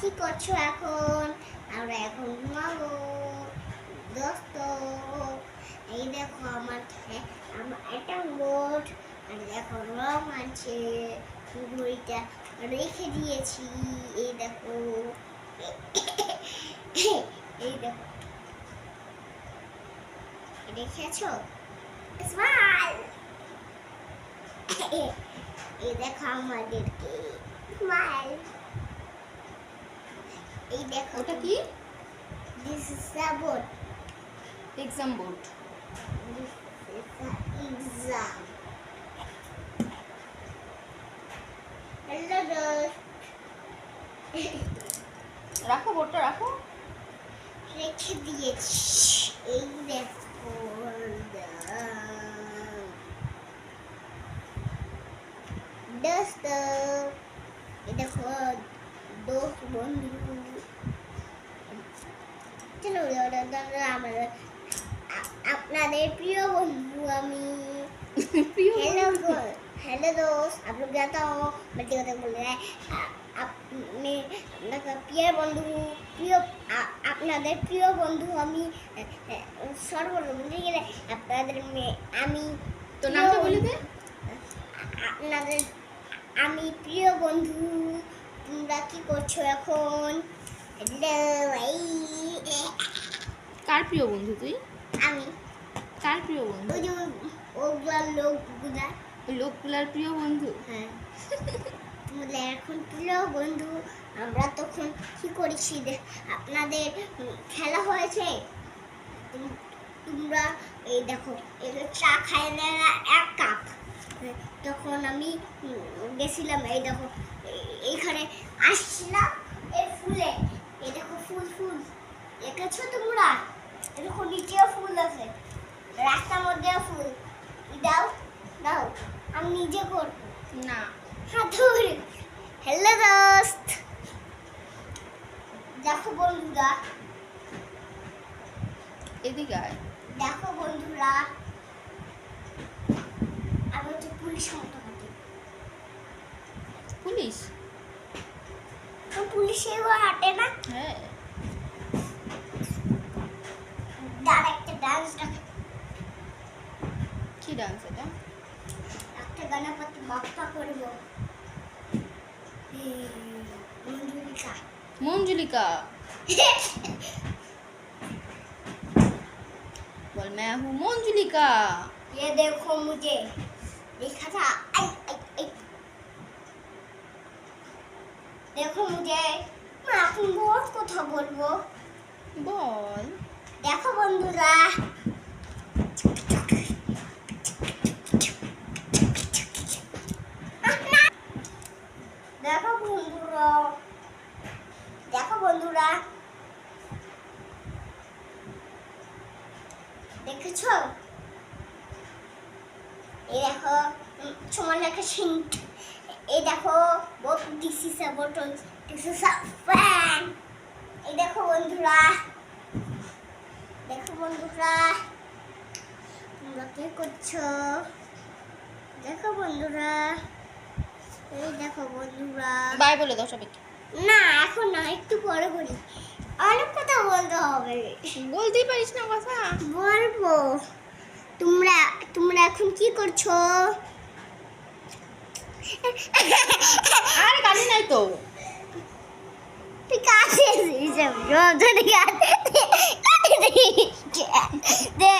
কি করছ এখন? আমরা এখন ঘুমাবো। দোস্ত, এই দেখো আমার আমার একটা আর দেখো রং আছে রেখে দিয়েছি, এই দেখো। এই দেখো। রেখেছো স্মাইল এই দেখো আমাদেরকে। ওটা কি? This is the boat exam board this is the exam hello দোস্ত রাখো বোর্ডটা রাখো। রেখে দিয়েছি। এই দেখো দোস্ত এই দেখো দোস্ত বন্ধু। চলো আমাদের আপনাদের প্রিয় বন্ধু আমি প্রিয় हेलो हेलो दोस्त आप लोग जाता हो बच्चे को बोल रहे हैं আ- আপনি আপনার প্রিয় বন্ধু প্রিয় আ- আপনাদের প্রিয় বন্ধু আমি সর্বপ্রথম বলতে গেলে আপনাদের মেয়ে আমি তো নামটা বলে দে আপনাদের আমি প্রিয় বন্ধু তোমরা কি করছো এখন কার প্রিয় বন্ধু তুই? আমি। কার প্রিয় বন্ধু? ওই যে ওগুলা লোকগুলা। লোকগুলার প্রিয় বন্ধু? হ্যাঁ। এখন প্রিয় বন্ধু আমরা তখন কি করেছি আপনাদের খেলা হয়েছে? তোমরা এই দেখো এই যে চা খাইলে না এক কাপ। তখন আমি গেছিলাম এই দেখো এই- এইখানে আসছিলাম এই ফুলে এই দেখো ফুল ফুল। দেখেছ তোমরা? দেখো নিচেও ফুল আছে। রাস্তার মধ্যেও ফুল। দাও দাও। আমি নিজে করব। না। হাত হ্যালো দোস্ত। দেখো বন্ধুরা। এদিকে আয়। দেখো বন্ধুরা। আমি হচ্ছে পুলিশ মতো পুলিশ? তো পুলিশেও হাঁটে না? হ্যাঁ। ডান্স এটা একটা গণপতি বাপ্পা করবো এই, মঞ্জুরিকা মঞ্জুলিকা बोल मैं हूँ मंजुलिका ये देखो मुझे देखा था आई आई आई देखो मुझे मैं এখন বহুত কথা বলবো বল দেখো বন্ধুরা দেখো বন্ধুরা। দেখো বন্ধুরা। দেখেছ? এই দেখো সমান একটা সিন্ট এই দেখো boat this is a bottle this is a fan এই দেখো বন্ধুরা। দেখো বন্ধুরা। তোমরা কি করছ? দেখো বন্ধুরা। এই দেখো বন্ধুরা বাই বলে দাও সবাইকে না এখন না একটু পরে বলি অনেক কথা বলতে হবে বলতেই পারিস না কথা বলব তোমরা তোমরা এখন কি করছ আর গালি নাই তো তুই কাছে এসে রোজ কাছে দে